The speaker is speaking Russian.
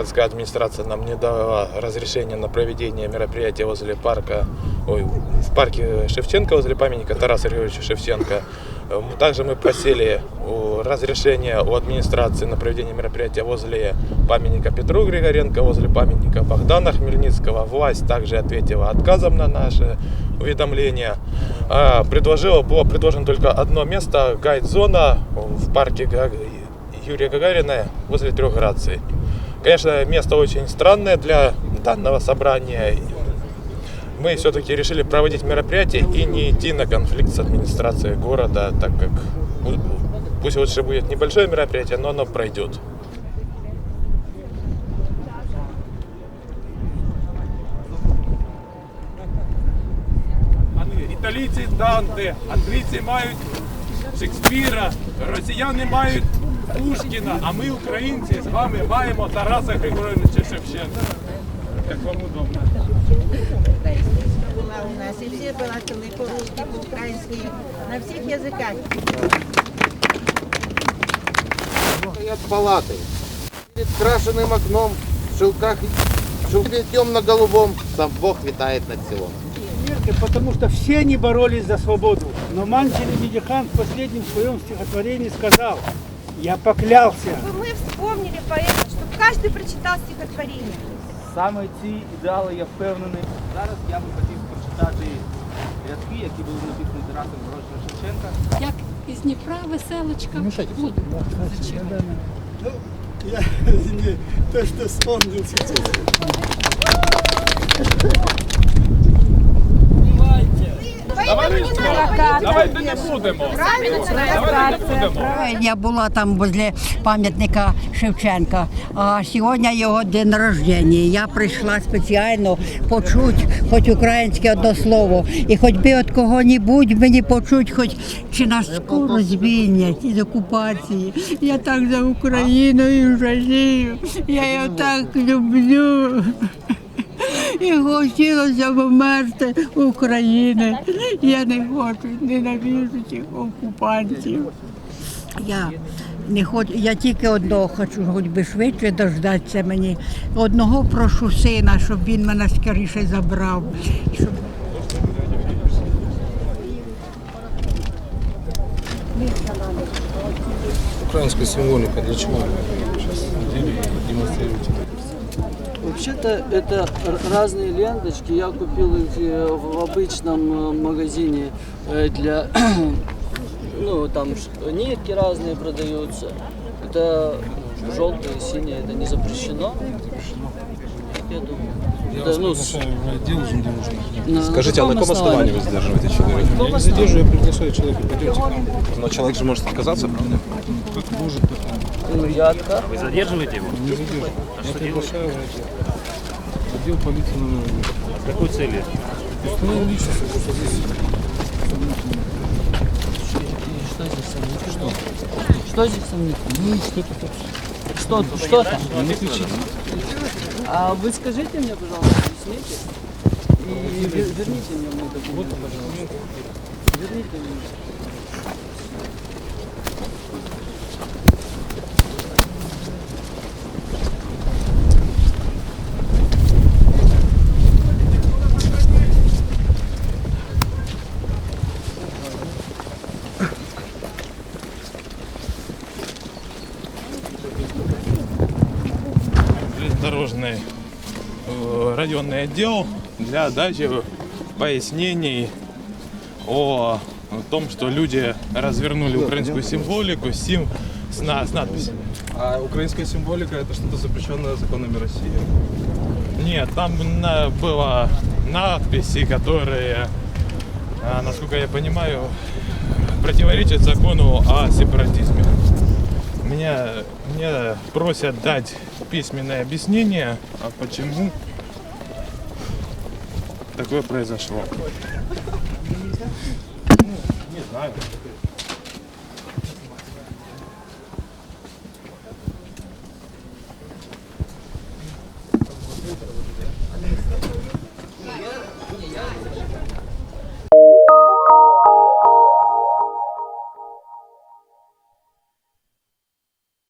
городская администрация нам не дала разрешения на проведение мероприятия возле парка, ой, в парке Шевченко, возле памятника Тараса Григорьевича Шевченко. Э, Также мы просили разрешения у администрации на проведение мероприятия возле памятника Петру Григоренко, возле памятника Богдана Хмельницкого. Власть также ответила отказом на наше уведомление. А, Предложила, было предложено только одно место, гайд-зона в парке Юрия Гагарина возле трех граций. Конечно, место очень странное для данного собрания. Мы все-таки решили проводить мероприятие и не идти на конфликт с администрацией города, так как ну, пусть лучше будет небольшое мероприятие, но оно пройдет. Італійці Данте, англійці мають Шекспіра, росіяни мають Пушкіна, а ми, українці, з вами маємо Тараса Григоровича Шевченка. Як вам удобно. була у нас, і всі балакали по-русски, по-українськи, на всіх язиках. стоят палаты. Перед крашенным окном, в шелках, в шелке темно-голубом, сам Бог витает над селом. Верьте, потому что все они боролись за свободу. Но Мантель Медихан в последнем своем стихотворении сказал, я поклялся. Чтобы мы вспомнили поэта, чтобы каждый прочитал стихотворение. Саме ці ідеали я впевнений. Зараз я би хотів прочитати рядки, які були написані Тарасом Григоровичем Шевченка. як із Дніпра веселочка. Зачем? Я не, то, что вспомнил сейчас. Давайте не будемо. Давайте не будемо. Я була там возле пам'ятника Шевченка, а сьогодні його день народження. Я прийшла спеціально почути хоч українське одне слово, і хоч би від кого-небудь мені почути, хоч чи нас скоро звільнять із окупації. Я так за Україною жалію, я його так люблю. І хотілося вмерти України. Я не хочу ненавижу цих окупантів. Я не хочу, я тільки одного хочу, хоч би швидше дождатися мені. Одного прошу сина, щоб він мене скоріше забрав. Щоб Украинская символика для? Сейчас демонстрируете. Вообще-то это разные ленточки. Я купил их э, в обычном э, магазине э, для... Ну, там нитки разные продаются. Это желтые, синие, это не запрещено. Я думаю. Это, ну, с- на- Скажите, а на каком основании вы задерживаете человека? каком Я не задерживаю, я приглашаю человека, пойдемте. Но человек же может отказаться, правда? Ну, я отказ. Не задерживаю. Я приглашаю в отдел. Полиции номер. С какой целью? Установил личность, что здесь Что здесь сомнительно? Что здесь сомнительно? ну, что-то тут. Что тут? Что там? Не кричите. А вы скажите мне, пожалуйста, объясните. И вер- верните мне мой документ, пожалуйста. Верните мне. Железнодорожный э, районный отдел для дачи пояснений о том, что люди развернули украинскую символику сим, с, на- с надписями. А украинская символика это что-то запрещенное законами России. Нет, там на- было надписи, которые, а, насколько я понимаю, противоречат закону о сепаратизме. Меня, мне просят дать письменное объяснение, а почему такое произошло. Не знаю. I'm going to